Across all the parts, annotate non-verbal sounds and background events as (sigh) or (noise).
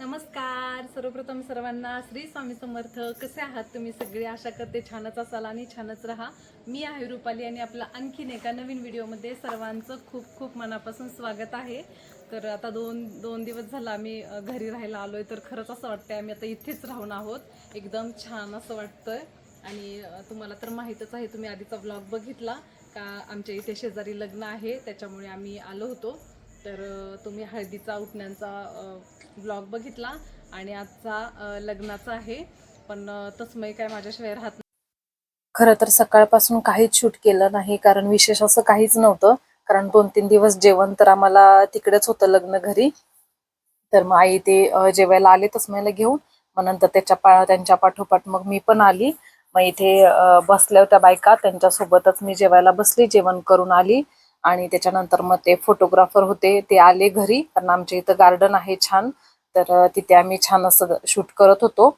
नमस्कार. सर्वप्रथम सर्वांना श्री स्वामी समर्थ. कसे आहात तुम्ही सगळे? आशा करते छानच असाल आणि छानच राहा. मी आहे रुपाली आणि आपला आणखीन एका नवीन व्हिडिओमध्ये सर्वांचं खूप खूप मनापासून स्वागत आहे. तर आता दोन दोन दिवस झाला आम्ही घरी राहायला आलोय. तर खरंच असं वाटतं आम्ही आता इथेच राहून आहोत. एकदम छान असं वाटतं आणि तुम्हाला तर माहीतच आहे तुम्ही आधीचा ब्लॉग बघितला का? आमच्या इथे शेजारी लग्न आहे त्याच्यामुळे आम्ही आलो होतो. तर तुम्ही हळदीचा उठण्यांचा ब्लॉग बघितला आणि आजचा लग्नाचा आहे. पण तसमय काय माझ्याशिवाय राहत खरं तर सकाळपासून काहीच शूट केलं नाही कारण विशेष असं काहीच नव्हतं. कारण दोन तीन दिवस जेवण तर आम्हाला तिकडेच होतं लग्न घरी. तर मग आई ते जेवायला आले तसमयला घेऊन. मग नंतर त्याच्या पा त्यांच्या पाठोपाठ मग मी पण आली. मग इथे बसल्या होत्या बायका. त्यांच्यासोबतच मी जेवायला बसली जेवण करून आली. आणि त्याच्यानंतर मग ते फोटोग्राफर होते ते आले घरी. कारण आमच्या इथं गार्डन आहे छान. तर तिथे आम्ही छान असं शूट करत होतो.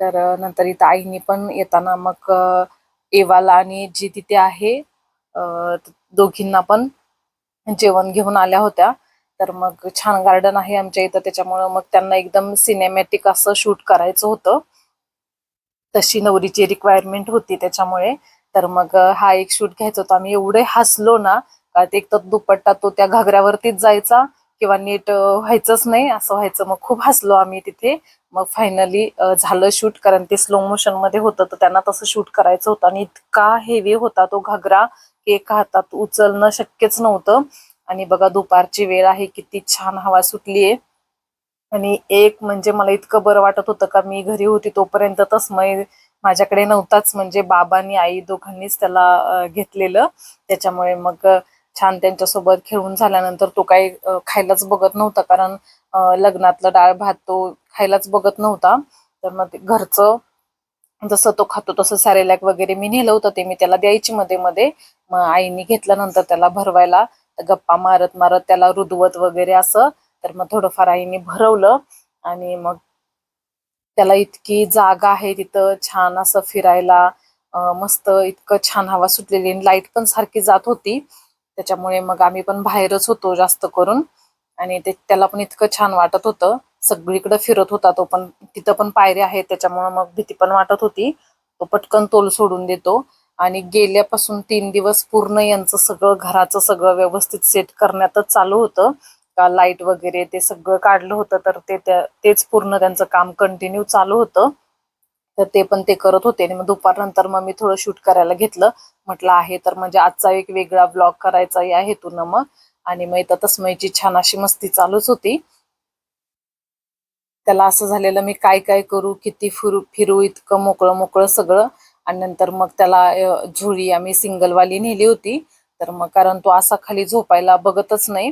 तर नंतर इथं आईनी पण येताना मग एवाला आणि जी तिथे आहे दोघींना पण जेवण घेऊन आल्या होत्या. तर मग छान गार्डन आहे आमच्या इथं. त्याच्यामुळं मग त्यांना एकदम सिनेमॅटिक असं शूट करायचं होतं. तशी नवरीची रिक्वायरमेंट होती त्याच्यामुळे. तर मग हा एक शूट घ्यायचा होता. आम्ही एवढे हसलो ना एक तर दुपट्टा तो त्या घागऱ्यावरतीच जायचा किंवा नीट व्हायचंच नाही असं व्हायचं. मग खूप हसलो आम्ही तिथे. मग फायनली झालं शूट कारण ते स्लो मोशनमध्ये होतं तर त्यांना तसं शूट करायचं होतं. आणि इतका हेवी होता तो घागरा की एका हातात उचलणं शक्यच नव्हतं. आणि बघा दुपारची वेळ आहे किती छान हवा सुटलीये. आणि एक म्हणजे मला इतकं बरं वाटत होतं का मी घरी होती तोपर्यंत तस्मय माझ्याकडे नव्हताच. म्हणजे बाबांनी आई दोघांनीच त्याला घेतलेलं. त्याच्यामुळे मग छान त्यांच्यासोबत खेळून झाल्यानंतर तो काही खायलाच बघत नव्हता. कारण लग्नातलं डाळ भात तो खायलाच बघत नव्हता. तर मग घरचं जसं तो खातो तसं सॅरेलॅक वगैरे मी नेलं होतं. ते मी त्याला द्यायची मध्ये मध्ये. मग आईने घेतल्यानंतर त्याला भरवायला गप्पा मारत मारत त्याला रुदवत वगैरे असं. तर मग थोडंफार आईने भरवलं आणि मग त्याला इतकी जागा आहे तिथं छान असं फिरायला. मस्त इतकं छान हवा सुटलेली लाइट पण सारखी जात होती. त्याच्यामुळे मग आम्ही पण बाहेरच होतो जास्त करून. आणि ते त्याला पण इतकं छान वाटत होतं. सगळीकडे फिरत होता तो पण तिथं पण पायऱ्या आहेत त्याच्यामुळे मग भीती पण वाटत होती. तो पटकन तोल सोडून देतो. आणि गेल्यापासून तीन दिवस पूर्ण यांचं सगळं घराचं सगळं व्यवस्थित सेट करण्यातच चालू होतं. का लाइट वगैरे ते सगळं काढलं होतं तर ते तेच पूर्ण त्यांचं काम कंटिन्यू चालू होतं. तर ते पण ते करत होते. आणि मग दुपारनंतर मग मी थोडं शूट करायला घेतलं. म्हटलं आहे तर म्हणजे आजचा एक वेगळा ब्लॉग करायचा या हेतून मग. आणि मग इथं तस्मयची छान अशी मस्ती चालूच होती. त्याला असं झालेलं मी काय काय करू किती फिरू फिरू इतकं मोकळं मोकळं सगळं. आणि नंतर मग त्याला झुळी आम्ही सिंगलवाली नेली होती. तर मग कारण तो असा खाली झोपायला बघतच नाही.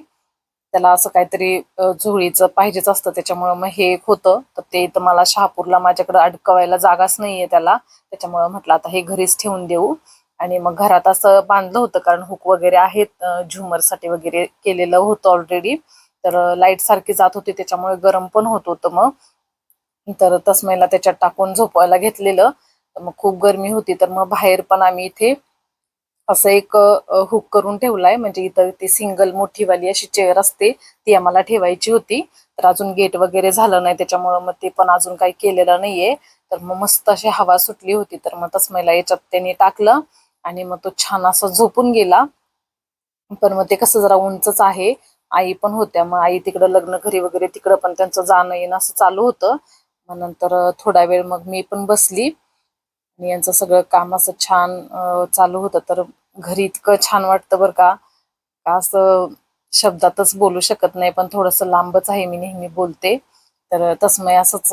त्याला असं काहीतरी झुळीचं झोळीचं पाहिजेच असतं. त्याच्यामुळं मग हे एक होतं. तर ते तर मला शहापूरला माझ्याकडे अडकवायला जागाच नाहीये त्याला. त्याच्यामुळं म्हटलं आता हे घरीच ठेवून देऊ. आणि मग घरात असं बांधलं होतं कारण हुक वगैरे आहेत झुमरसाठी वगैरे केलेलं होतं ऑलरेडी तर लाइट सारखी जात होती त्याच्यामुळे गरम पण होत होतं मग. तर तस्मैला त्याच्यात टाकून झोपायला घेतलेलं. मग खूप गरमी होती तर मग बाहेर पण आम्ही इथे असं एक हुक करून ठेवलाय. म्हणजे इथं ती सिंगल मोठीवाली अशी चेअर असते ती आम्हाला ठेवायची होती. तर अजून गेट वगैरे झालं नाही त्याच्यामुळं मग ते पण अजून काही केलेलं नाहीये. तर मग मस्त अशी हवा सुटली होती तर मग तस्मैला याच्यात त्यांनी टाकलं आणि मग तो छान असा झोपून गेला. पण मग ते कसं जरा उंचच आहे. आई पण होत्या मग आई तिकडं लग्न घरी वगैरे तिकडं पण त्यांचं जाणं येणं असं चालू होतं. मग नंतर थोडा वेळ मग मी पण बसली. आणि यांचं सगळं काम असं छान चालू होतं. तर घरी इतकं छान वाटतं बरं का. का असं शब्दातच बोलू शकत नाही पण थोडंसं लांबच आहे मी नेहमी बोलते. तर तसमय असंच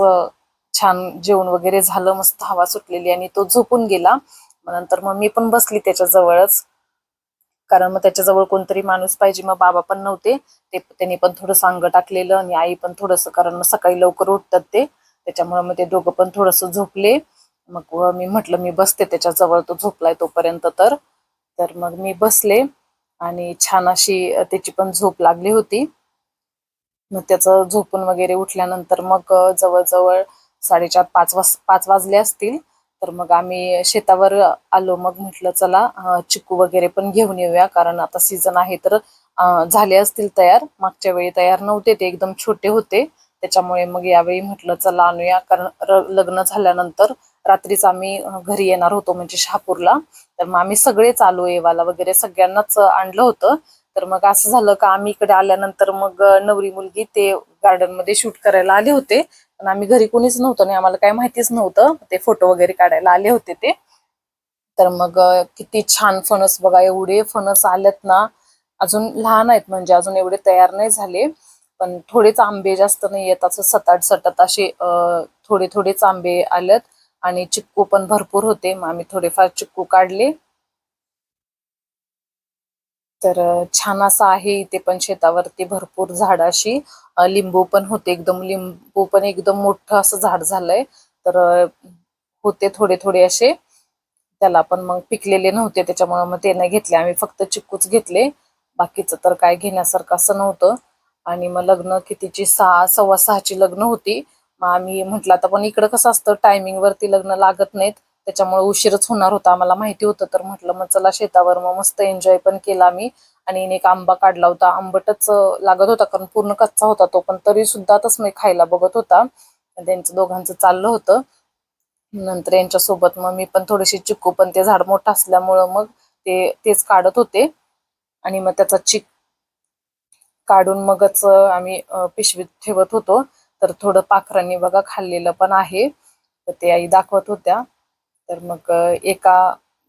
छान जेवण वगैरे झालं मस्त हवा सुटलेली आणि तो झोपून गेला. मग नंतर मग मी पण बसली त्याच्याजवळच कारण मग त्याच्याजवळ कोणतरी माणूस पाहिजे मग बाबा पण नव्हते. ते त्यांनी पण थोडं सांग टाकलेलं आणि आई पण थोडंसं कारण मग सकाळी लवकर उठतात ते. त्याच्यामुळे मग ते दोघं पण थोडंसं झोपले. मग व मी म्हटलं मी बसते त्याच्याजवळ तो झोपलाय तोपर्यंत तर. तर मग मी बसले आणि छान अशी त्याची पण झोप लागली होती. मग त्याचं झोपून वगैरे उठल्यानंतर मग जवळजवळ साडेचार पाच वाज पाच वाजले असतील. तर मग आम्ही शेतावर आलो. मग म्हटलं चला चिकू वगैरे पण घेऊन येऊया कारण आता सीझन आहे तर झाले असतील तयार. मागच्या वेळी तयार नव्हते ते एकदम छोटे होते. त्याच्यामुळे मग यावेळी म्हटलं चला आणूया. कारण लग्न झाल्यानंतर रात्रीच आम्ही घरी येणार होतो म्हणजे शहापूरला. तर मग आम्ही सगळेच आलो येवाला वगैरे सगळ्यांनाच आणलं होतं. तर मग असं झालं का आम्ही इकडे आल्यानंतर मग नवरी मुलगी ते गार्डनमध्ये शूट करायला आले होते. पण आम्ही घरी कोणीच नव्हतं आणि आम्हाला काही माहितीच नव्हतं. ते फोटो वगैरे काढायला आले होते ते. तर मग किती छान फणस बघा एवढे फणस आलेत ना. अजून लहान आहेत म्हणजे अजून एवढे तयार नाही झाले. पण थोडेच आंबे जास्त नाही येत असं सताट सटत असे थोडे थोडेच आंबे आलेत. आणि चिक्कू पण भरपूर होते. मग आम्ही थोडेफार चिक्कू काढले. तर छान असं आहे. इथे पण शेतावरती भरपूर झाड अशी लिंबू पण होते. एकदम लिंबू पण एकदम मोठं असं झाड झालंय. तर होते थोडे थोडे असे. त्याला पण मग पिकलेले नव्हते. त्याच्यामुळे मग ते नाही घेतले. आम्ही फक्त चिक्कूच घेतले. बाकीचं तर काय घेण्यासारखं असं नव्हतं. आणि मग लग्न कितीची? सहा सव्वा सहाची लग्न होती. मग आम्ही म्हटलं आता पण इकडं कसं असतं टायमिंग वरती लग्न लागत नाहीत. त्याच्यामुळे उशीरच होणार होता आम्हाला माहिती होतं. तर म्हटलं मग चला शेतावर. मग मस्त एन्जॉय पण केला आम्ही. आणि एक आंबा काढला होता. आंबटच लागत होता कारण पूर्ण कच्चा होता तो. पण तरी सुद्धा मी खायला बघत होता. त्यांचं दोघांचं चाललं होतं. नंतर यांच्यासोबत मग मी पण थोडीशी चिक्कू पण ते झाड मोठं असल्यामुळं मग ते तेच काढत होते. आणि मग त्याचा चिक काढून मगच आम्ही पिशवीत ठेवत होतो. तर थोडं पाखरांनी बघा खाल्लेलं पण आहे. तर ते आई दाखवत होत्या. तर मग एका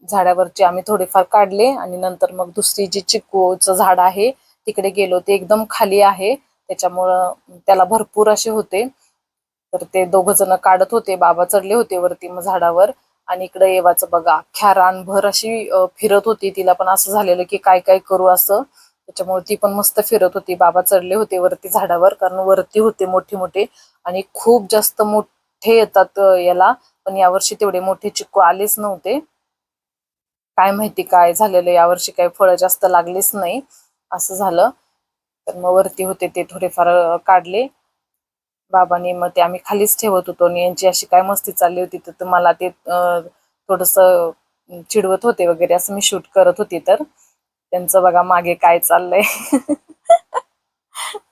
झाडावरचे आम्ही थोडेफार काढले आणि नंतर मग दुसरी जी चिकूचं झाड आहे तिकडे गेलो. ते एकदम खाली आहे. त्याच्यामुळं त्याला भरपूर असे होते. तर ते दोघ जण काढत होते. बाबा चढले होते वरती मग झाडावर. आणि इकडे येवाचं बघा अख्ख्या रानभर अशी फिरत होती. तिला पण असं झालेलं की काय काय करू असं. त्याच्यामुळे ती पण मस्त फिरत होती. बाबा चढले होते वरती झाडावर कारण वरती होते मोठे मोठे आणि खूप जास्त मोठे येतात याला. पण यावर्षी तेवढे मोठे चिक्कू आलेच नव्हते. काय माहिती काय झालेलं यावर्षी काही फळं जास्त लागलीच नाही असं झालं. तर मग वरती होते ते थोडेफार काढले. बाबांनी मग ते आम्ही खालीच ठेवत होतो आणि यांची अशी काय मस्ती चालली होती तर मला ते थोडस चिडवत होते वगैरे असं मी शूट करत होती तर. त्यांचं बघा मागे काय चाललंय. (laughs)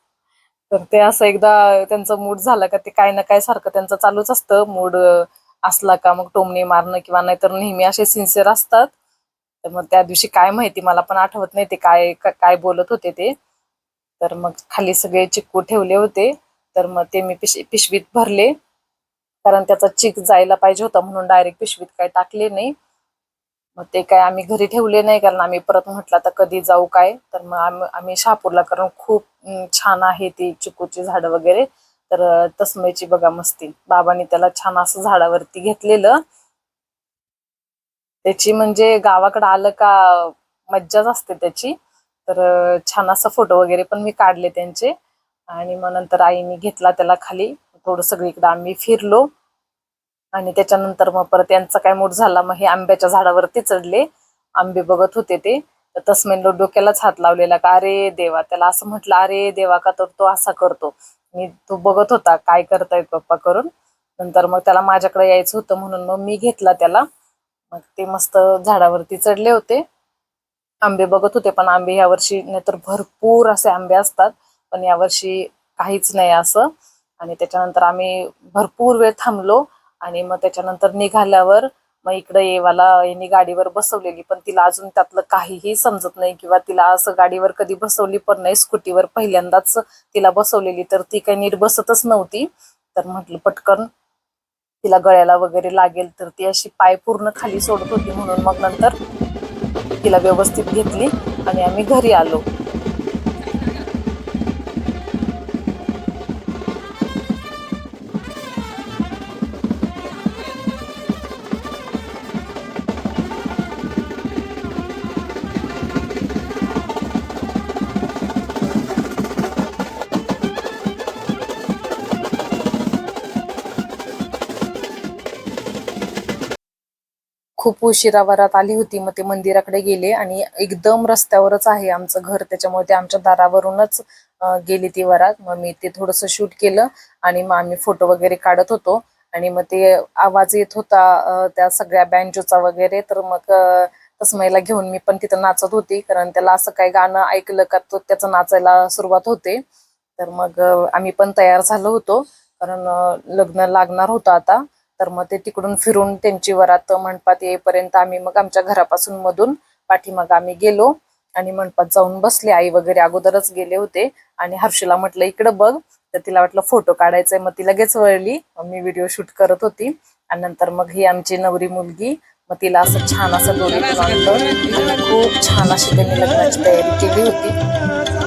तर ते असं एकदा त्यांचं मूड झालं का ते काय ना काय सारखं त्यांचं चालूच असतं. मूड असला का मग टोमणे मारणं किंवा नाहीतर नेहमी असे सिन्सिअर असतात. तर मग त्या दिवशी काय माहिती मला पण आठवत नाही ते काय काय बोलत होते ते. तर मग खाली सगळे चिक्कू ठेवले होते. तर मग ते मी पिश पिशवीत भरले. कारण त्याचा चिक जायला पाहिजे होता म्हणून डायरेक्ट पिशवीत काय टाकले नाही. मग ते काय आम्ही घरी ठेवले नाही कारण आम्ही परत म्हटलं आता कधी जाऊ काय? तर मग आम्ही आम्ही शहापूरला कारण खूप छान आहे ती चिकूची झाडं वगैरे. तर अं, बघा मस्ती. बाबांनी त्याला छान असं झाडावरती घेतलेलं. त्याची म्हणजे गावाकडे आलं का मज्जाच असते त्याची. तर छान असं फोटो वगैरे पण मी काढले त्यांचे. आणि मग नंतर आईने घेतला त्याला खाली. थोडं सगळीकडे आम्ही फिरलो. आणि त्याच्यानंतर मग परत यांचा काय मूड झाला मग हे आंब्याच्या झाडावरती चढले. आंबे बघत होते ते. तर डोक्यालाच हात लावलेला का अरे देवा त्याला असं म्हटलं अरे देवा का तर तो असा करतो. मी तो बघत होता काय करतायत पप्पा करून? नंतर मग त्याला माझ्याकडे यायचं होतं म्हणून मग मी घेतला त्याला. मग ते मस्त झाडावरती चढले होते. आंबे बघत होते पण आंबे यावर्षी नाहीतर भरपूर असे आंबे असतात पण यावर्षी काहीच नाही असं. आणि त्याच्यानंतर आम्ही भरपूर वेळ थांबलो. आणि मग त्याच्यानंतर निघाल्यावर मग इकडे येवाला यांनी गाडीवर बसवलेली पण तिला अजून त्यातलं काहीही समजत नाही किंवा तिला असं गाडीवर कधी बसवली पण नाही स्कूटीवर पहिल्यांदाच तिला बसवलेली. तर ती काही नीट बसतच नव्हती. तर म्हटलं पटकन तिला गळ्याला वगैरे लागेल. तर ती अशी पाय पूर्ण खाली सोडत होती म्हणून मग नंतर तिला व्यवस्थित घेतली आणि आम्ही घरी आलो. खूप उशिरा वरात आली होती मग ते मंदिराकडे गेले आणि एकदम रस्त्यावरच आहे आमचं घर. त्याच्यामुळे ते आमच्या दारावरूनच गेली ती वरात. मग मी ते थोडस शूट केलं आणि मग आम्ही फोटो वगैरे काढत होतो. आणि मग ते आवाज येत होता त्या सगळ्या बँजोचा वगैरे. तर मग तसमयला घेऊन मी पण तिथं नाचत होती. कारण त्याला असं काही गाणं ऐकलं का तो त्याचं नाचायला सुरुवात होते. तर मग आम्ही पण तयार झालो होतो. कारण लग्न लागणार होतं आता. तर मग ते तिकडून फिरून त्यांची वरात मंडपात येईपर्यंत आम्ही मग आमच्या घरापासून मधून पाठीमाग आम्ही गेलो आणि मंडपात जाऊन बसले. आई वगैरे अगोदरच गेले होते आणि हर्षूला म्हटलं इकडं बघ. तर तिला वाटलं फोटो काढायचा मग ती लगेच वळली. मी व्हिडिओ शूट करत होती. आणि नंतर मग ही आमची नवरी मुलगी मग तिला असं छान असं डोळे खूप छान अशी त्यांनी लग्नाची तयारी केली होती.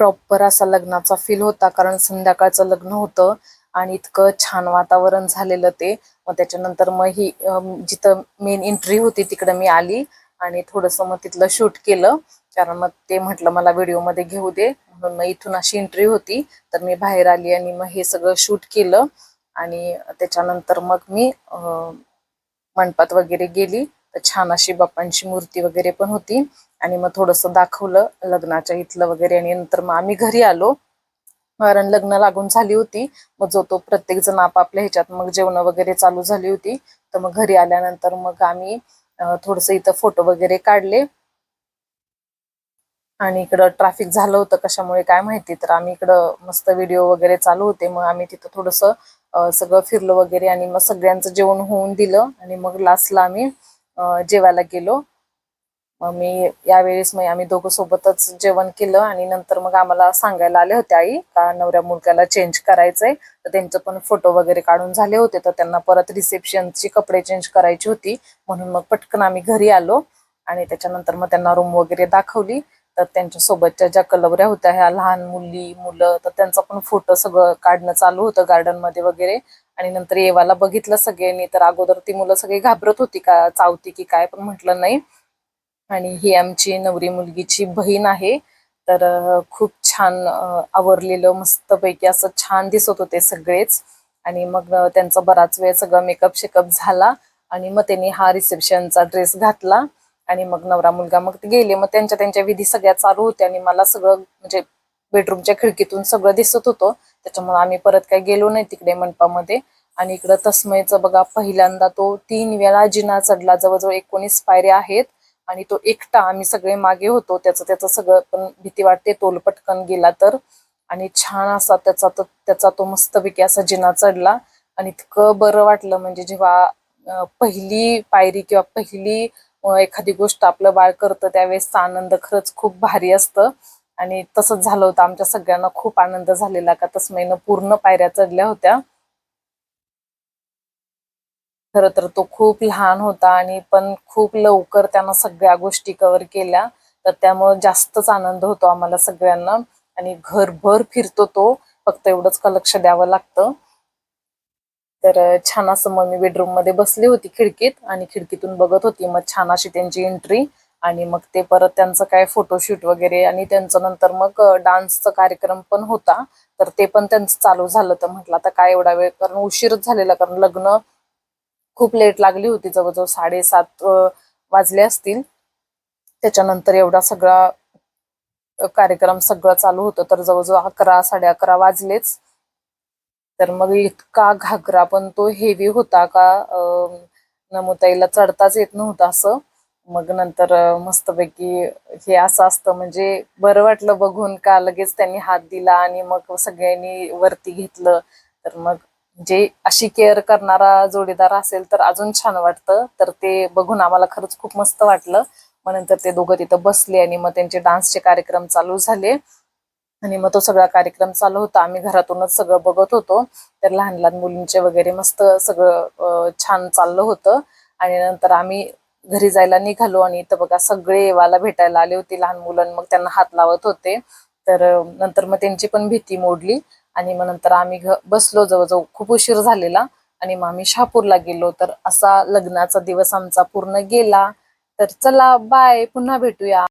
प्रॉपर असा लग्नाचा फील होता कारण संध्याकाळचं लग्न होतं आणि इतकं छान वातावरण झालेलं ते. मग त्याच्यानंतर मग ही जिथं मेन एंट्री होती तिकडं मी आली आणि थोडंसं मग तिथलं शूट केलं. कारण मग ते म्हटलं मला व्हिडिओमध्ये घेऊ दे. म्हणून मग इथून अशी एंट्री होती. तर मी बाहेर आली आणि मग हे सगळं शूट केलं. आणि त्याच्यानंतर मग मी मंडपात वगैरे गेली. तर छान अशी बाप्पांची मूर्ती वगैरे पण होती. आणि मग थोडंसं दाखवलं लग्नाच्या इथलं वगैरे आणि नंतर मग आम्ही घरी आलो. कारण लग्न लागून झाली होती. मग जो तो प्रत्येक जण आपापल्या ह्याच्यात मग जेवण वगैरे चालू झाली होती. तर मग घरी आल्यानंतर मग आम्ही थोडस इथं फोटो वगैरे काढले. आणि इकडं ट्रॅफिक झालं होतं कशामुळे काय माहिती. तर आम्ही इकडं मस्त व्हिडिओ वगैरे चालू होते. मग आम्ही तिथं थोडंसं सगळं फिरलो वगैरे आणि मग सगळ्यांचं जेवण होऊन दिलं. आणि मग लास्टला आम्ही जेवायला गेलो. मग मी यावेळेस मग आम्ही दोघं सोबतच जेवण केलं आणि नंतर मग आम्हाला सांगायला आले होते आई का नवऱ्या मुलग्याला चेंज करायचंय. तर त्यांचं पण फोटो वगैरे काढून झाले होते. तर त्यांना परत रिसेप्शनची कपडे चेंज करायची होती. म्हणून मग पटकन आम्ही घरी आलो आणि त्याच्यानंतर मग त्यांना रूम वगैरे दाखवली. तर त्यांच्या सोबतच्या ज्या कलवऱ्या होत्या ह्या लहान मुली मुलं तर त्यांचा पण फोटो सगळं काढणं चालू होतं गार्डनमध्ये वगैरे. आणि नंतर येवाला बघितलं सगळ्यांनी. तर अगोदर ती मुलं सगळी घाबरत होती का चावती की काय पण म्हटलं नाही. आणि ही आमची नवरी मुलगीची बहीण आहे. तर खूप छान आवरलेलं मस्तपैकी असं छान दिसत होते सगळेच. आणि मग त्यांचा बराच वेळ सगळं मेकअप शेकअप झाला आणि मग त्यांनी हा रिसेप्शनचा ड्रेस घातला. आणि मग नवरा मुलगा मग ते गेले. मग त्यांच्या त्यांच्या विधी सगळ्या चालू होत्या आणि मला सगळं म्हणजे बेडरूमच्या खिडकीतून सगळं दिसत होतं. त्याच्यामुळे आम्ही परत काही गेलो नाही तिकडे मंडपामध्ये. आणि इकडं तस्मयचं बघा पहिल्यांदा तो तीन वेळा जिना चढला. जवळजवळ एकोणीस पायऱ्या आहेत. आणि तो एकटा आम्ही सगळे मागे होतो त्याचं त्याचं सगळं पण भीती वाटते तोल पटकन गेला तर. आणि छान असा त्याचा तो त्याचा तो मस्तपैकी असा जिना चढला. आणि इतकं बरं वाटलं म्हणजे जेव्हा पहिली पायरी किंवा पहिली एखादी गोष्ट आपलं बाळ करतं त्यावेळेसचा आनंद खरंच खूप भारी असतं. आणि तसंच झालं होतं आमच्या सगळ्यांना खूप आनंद झालेला का तस्मैनं पूर्ण पायऱ्या चढल्या होत्या. खरं तर तो खूप लहान होता आणि पण खूप लवकर त्यानं सगळ्या गोष्टी कव्हर केल्या. तर त्यामुळे जास्तच आनंद होतो आम्हाला सगळ्यांना. आणि घरभर फिरतो तो. फक्त एवढंच का लक्ष द्यावं लागतं. तर छान असं मग मी बेडरूममध्ये बसली होती खिडकीत आणि खिडकीतून बघत होती. मग छान अशी त्यांची एंट्री आणि मग ते परत त्यांचं काय फोटोशूट वगैरे आणि त्यांचं नंतर मग डान्सचा कार्यक्रम पण होता. तर ते पण त्यांचं चालू झालं. तर म्हटलं आता काय एवढा वेळ कारण उशीरच झालेला कारण लग्न खूप लेट लागली होती जवळजवळ साडेसात वाजले असतील. त्याच्यानंतर एवढा सगळा कार्यक्रम सगळं चालू होतं तर जवळजवळ अकरा साडे अकरा वाजलेच. तर मग इतका घागरा पण तो हेवी होता का नमुताईला चढताच येत नव्हतं असं. मग नंतर मस्तपैकी हे असं असतं म्हणजे बरं वाटलं बघून का लगेच त्यांनी हात दिला आणि मग सगळ्यांनी वरती घेतलं. तर मग जे अशी केअर करणारा जोडीदार असेल तर अजून छान वाटतं. तर ते बघून आम्हाला खरंच खूप मस्त वाटलं. मग नंतर ते दोघं तिथं बसले आणि मग त्यांचे डान्सचे कार्यक्रम चालू झाले. आणि मग तो सगळा कार्यक्रम चालू होता. आम्ही घरातूनच सगळं बघत होतो. तर लहान लहान मुलींचे वगैरे मस्त सगळं छान चाललं होतं. आणि नंतर आम्ही घरी जायला निघालो आणि इथं बघा सगळे येवाला भेटायला आले होते लहान मुलं मग त्यांना हात लावत होते. तर नंतर मग त्यांची पण भीती मोडली. आणि मग नंतर आम्ही घ बसलो जवळजवळ. खूप उशीर झालेला. आणि मग आम्ही शहापूरला गेलो. तर असा लग्नाचा दिवस आमचा पूर्ण गेला. तर चला बाय पुन्हा भेटूया.